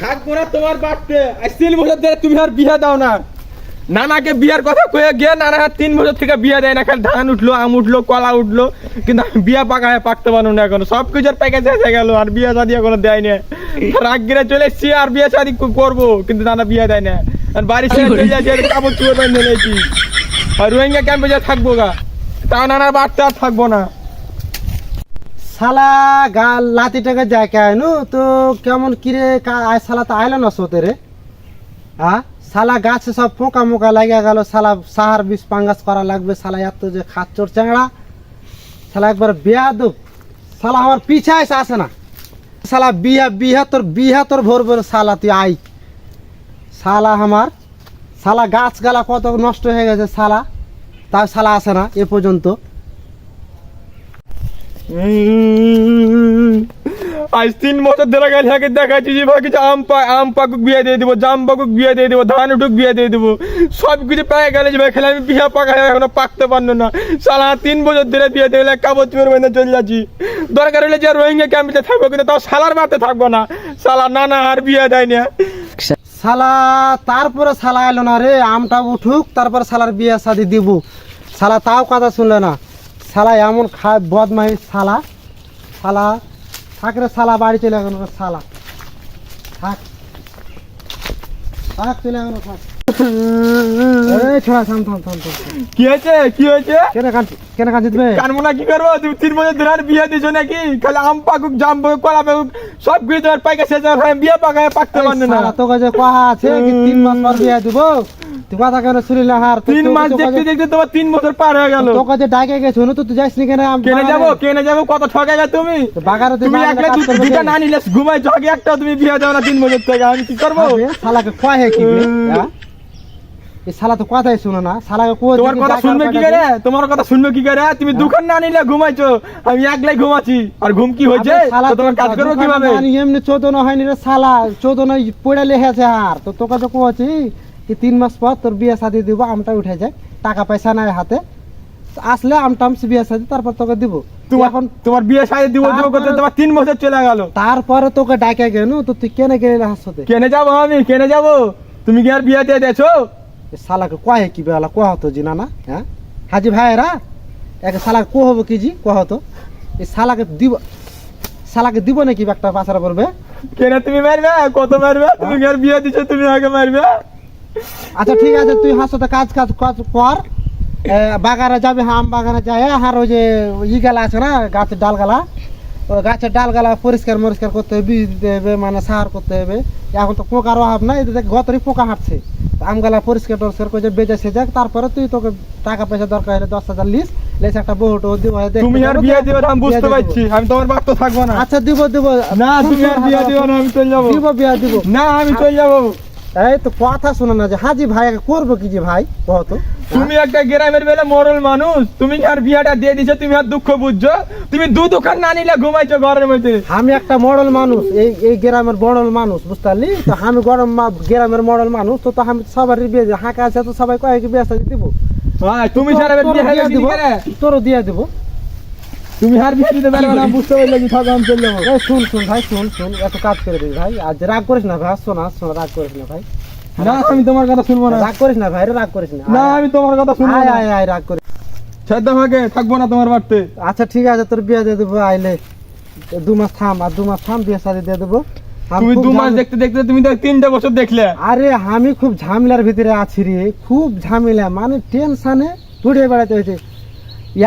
থাকব না তোমার তুমি আর বিয়ে দাও না। নানাকে বিয়ার কথা কয়ে গিয়ে নানা তিন বছর থেকে বিয়ে দেয় না। খালি ধান উঠল, আম উঠল, কলা উঠল। কিন্তু আমি বিয়ে পাকায় পাকতে না এখনও। সব কিছুর প্যাকেজ এসে গেল, আর বিয়ে শাদি এখনও দেয় না। রাগ গিরে চলে এসছি আর বিয়ে শাদি করব, কিন্তু নানা বিয়ে দেয় না। আর বাড়ি ছেড়ে চলে যাচ্ছে কাপড় আর রোহিঙ্গা ক্যাম্পে যা থাকব গা, তা নানার বাড়তে আর থাকব না। শালা গাল লাতি টাকা যায় কেন? তো কেমন কিরে শালা তো আইলো না সোতে রে। হ্যাঁ শালা গাছে সব পোকা মোকা লাগিয়া গেল, শালা সাহার বিষ পাঙ্গাস করা লাগবে, শালা এত যে খাচ্চর চ্যাংড়া। শালা একবার বিয়া দু শালা আমার পিছা এসে আসে না। শালা বিয়া বিহা তোর বিহা তোর ভোর ভোর, শালা তুই আই। শালা আমার, শালা গাছ গালা কত নষ্ট হয়ে গেছে, শালা। তাও শালা আসে না এ পর্যন্ত। আজ তিন বছর ধরে গেলে আগে দেখাচ্ছি যে ভাই, কিছু আম পা আম পাকুক বিয়ে দিয়ে দেবো, জাম পাকুক বিয়ে দিয়ে দেবো, ধান উঠুক বিয়ে দিয়ে দেবো সব কিছু পেয়ে গেলে যে ভাই, খেলে আমি বিয়ে পাকা এখনও পাকতে পারল না। সালা তিন বছর ধরে বিয়ে দিলে কাপড় চুপের মধ্যে চলে যাচ্ছি। দরকার হলে যে রোহিঙ্গা ক্যাম্পে থাকব, কিন্তু তাও সালার মাতে থাকব না। সালা না না, আর বিয়ে দেয় না। শালা তারপরে শালা এলো না রে, আমটা উঠুক, তারপরে সালার বিয়ে শাদি দিব। শালা তাও কথা শুনলে না। শালা এমন খা বদমাইশ শালা। শালা থাকলে শালা, বাড়ি চলে গেল শালা। থাক। থাক, চলে গেল থাক। কি হয়েছে? কি হয়েছে? কেন কাঁদছি কেন কানবো না কি করব? তুমি তিন বছর ধরে বিয়ে দিছো নাকি? খালি আম পাকুক জাম পাকুক কলা পাকুক সব কিছু তোমার পাইকা শেষ হয়ে বিয়ে পাকায় পাকতে এই না। শালা তোকে যে আছে কি তিন মাস পর বিয়ে দিব? কথা কেন শুনিলে হার? তিন মাস দেখতে দেখতে তোমার তিন বছর পার হয়ে গেল। ডাকে গেছো না তো তুই যাইস নি কেন? কেনে যাব কেনে যাব? কত ঠকে গেছো তুমি? তো তুমি একলা দুটা না নিলে ঘুমাই ঠকে একটা তুমি বিয়ে দাও না তিন বছর থেকে। আমি কি করব? শালাকে কয় হে কি হ্যাঁ? এই শালা তো কথাই শুনো না শালাকে কো তোমার কথা শুনবে কি করে? তোমার কথা শুনবে কি করে? তুমি দুখান না নিলে ঘুমাইছো আমি একলাই ঘুমাচ্ছি। আর ঘুম কি হয়েছে? তো তোমার কাজ করব কীভাবে? এমনি চোদন হয়নি রে শালা চোদন পড়ে লেখেছে আর। তো তোকে তো কোছি কি তিন মাস পর তোর বিয়ে শাদি দিব আমটা উঠে যায় টাকা পয়সা নাই হাতে। আসলে আমটা আমি বিয়ে শাদি তারপর তোকে দিব। এখন তোমার বিয়ে সাজে দিব দিব করতে তারপরে- তোমার তিন বছর চলে গেল। তারপরে তোকে ডাকে গেল তো তুই কেনে গেলে হাসতে? কেনে যাব আমি? কেনে যাব? তুমি কি আর বিয়ে দিয়ে দেছো শালাকে কয়ে কি বেলা কোয়া হতো জি না হ্যাঁ? হাজি ভাইরা এক শালাকে কো হব কি জি কোয়া হতো? এই শালাকে দিব শালাকে দিব নাকি একটা পাচারা করবে? কেনে তুমি মারবে? কত মারবে? তুমি আর বিয়ে দিছো তুমি আগে মারবে? আচ্ছা ঠিক আছে তুই হাসতে কাজ কাজ কাজ কর। বাগানে যাবে আম বাগানে যায় আর ওই যে ই গালা আছে না গাছের ডাল গালা ওই গাছের ডাল গালা পরিষ্কার মরিষ্কার করতে হবে বীজ দিতে হবে মানে সার করতে হবে। এখন তো পোকার অভাব নাই এদিকে গতরই পোকা হাঁটছে। তো আম গালা পরিষ্কার টরিষ্কার করে বেঁচে সে যাক তারপরে তুই তোকে টাকা পয়সা দরকার হলে দশ হাজার লিস লেস একটা বউ টউ দিব তুমি আর বিয়ে দিবে না আমি বুঝতে পারছি আমি তোমার বাপ তো থাকব না। আচ্ছা দিব দিব। না তুমি আর বিয়ে দিবে না আমি চলে যাব। দিব বিয়ে দিব। না আমি চলে যাব। এই তো কথা শোনো না যে হাজি ভাই করব কি যে ভাই? কত তুমি একটা গ্রামের বেলা মরল মানুষ তুমি আর বিয়েটা দিয়ে দিছো তুমি আর দুঃখ বুঝছ? তুমি দু দোকান না নিলে ঘুমাইছো ঘরের মধ্যে। আমি একটা মডেল মানুষ এই এই গ্রামের মডেল মানুষ বুঝতে পারলি তো আমি গরম গ্রামের মডেল মানুষ তো তো আমি সবার বিয়ে হাঁকা আছে তো সবাই কয়েক বিয়ে দিব। তুমি সারা তোরও দিয়ে দিবে দিব, করে তোরও দিয়ে দিব তুমি আর বিয়ে দিতে পারবে না বুঝতে পারলে কি থাকো আমি চলে যাব? এই শুন শুন ভাই শুন শুন এত কাজ করে দিবি ভাই। আজ রাগ করিস না ভাই শোন না শোন রাগ করিস না ভাই। না আমি তোমার কথা শুনব না। রাগ করিস না ভাই রাগ করিস না। না আমি তোমার কথা শুনব না। আয় আয় রাগ করিস। ছেদ আমাকে থাকব না তোমার বাড়তে। আচ্ছা ঠিক আছে তোর বিয়ে দিয়ে দেবো আইলে। দু মাস থাম আর দু মাস থাম বিয়ে শাদী দিয়ে দেবো। তুমি দু মাস দেখতে দেখতে তুমি তো তিনটা বছর দেখলে। আরে আমি খুব ঝামেলার ভিতরে আছি রে। খুব ঝামেলা মানে টেনশনে ঘুরে বেড়াতে হয়েছে।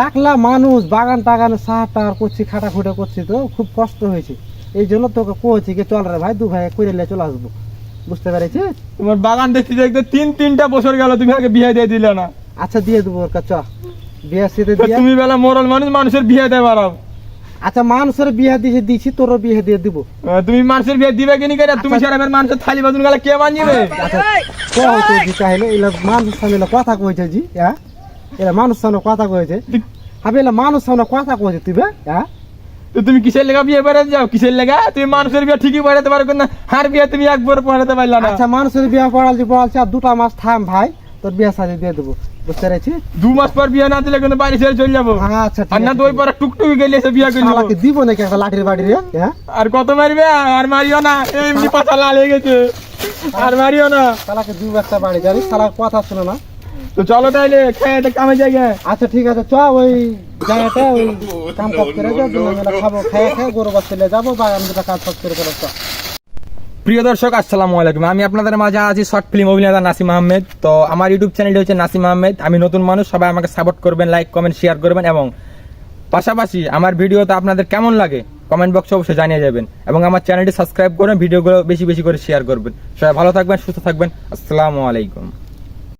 একলা মানুষ বাগান টাগানে সাহার টাগার করছি খাটা খুঁটে করছি তো খুব কষ্ট হয়েছে। এই জন্য তোকে কয়েছি কি চল রে ভাই দু ভাই করে নিয়ে চলে আসব। বুঝতে পেরেছিস? তোমার বাগান দেখতে দেখতে তিন তিনটা বছর গেল তুমি আগে বিয়ে দিয়ে দিলে না। আচ্ছা দিয়ে দেবো ওর কাছে বিয়ে সিতে দিয়ে। তুমি বেলা মরল মানুষ মানুষের বিয়ে দেয় বাড়াও। আচ্ছা মানুষের বিয়ে দিয়ে দিছি তোর বিয়ে দিয়ে দিব। তুমি মানুষের বিয়ে দিবে কিনি? করে তুমি আচ্ছা। সারা বেলা মানুষের থালি বাজুন গেলে কে বানিয়ে আচ্ছা কহ তো জি চাইলে এলা মানুষ সামনে কথা কইছে জি হ্যাঁ? এলা মানুষ সামনে কথা কইছে। আমি এলা মানুষ সামনে কথা কইছে তুই হ্যাঁ? তুমি কিসের লেগা বিয়ে বেড়াতে যাও? কিসের লেগা? তুমি মানুষের বিয়ে ঠিকই বেড়াতে পারো না হার বিয়ে তুমি একবার পড়াতে পারলা না। আচ্ছা মানুষের বিয়ে পড়ালছি পড়ালছি আর দুটা মাস থাম ভাই তোর বিয়ে শাদি দিয়ে দেবো। বুঝতে পেরেছি? দু মাস পর বিয়ে না দিলে কিন্তু বাড়ি ছেড়ে চলে যাব। আচ্ছা আর না পরে টুকটুকি গেলে এসে বিয়ে করে শালাকে দিব নাকি একটা লাঠির বাড়ি হ্যাঁ? আর কত মারবে? আর মারিও না। এমনি পাতা লাল হয়ে গেছে। আর মারিও না। শালাকে দিব একটা বাড়ি জানি শালা কথা শুনে না। তো চলো তাইলে খেয়ে তো কামে জায়গা আচ্ছা ঠিক আছে চ ওই জায়গাটা ওই কাম কাজ করে খাব খেয়ে খেয়ে গরু বাস চলে যাব বা আমি দুটা কাজ ফাজ করে চ প্রিয় দর্শক আসসালামু আলাইকুম। আমি আপনাদের মাঝে আছি শর্ট ফিল্ম অভিনেতা নাসিম আহমেদ। তো আমার ইউটিউব চ্যানেলটি হচ্ছে নাসিম আহমেদ। আমি নতুন মানুষ সবাই আমাকে সাপোর্ট করবেন লাইক কমেন্ট শেয়ার করবেন এবং পাশাপাশি আমার ভিডিওতে আপনাদের কেমন লাগে কমেন্ট বক্সে অবশ্যই জানিয়ে যাবেন এবং আমার চ্যানেলটি সাবস্ক্রাইব করবেন ভিডিওগুলো বেশি বেশি করে শেয়ার করবেন। সবাই ভালো থাকবেন সুস্থ থাকবেন। আসসালামু আলাইকুম।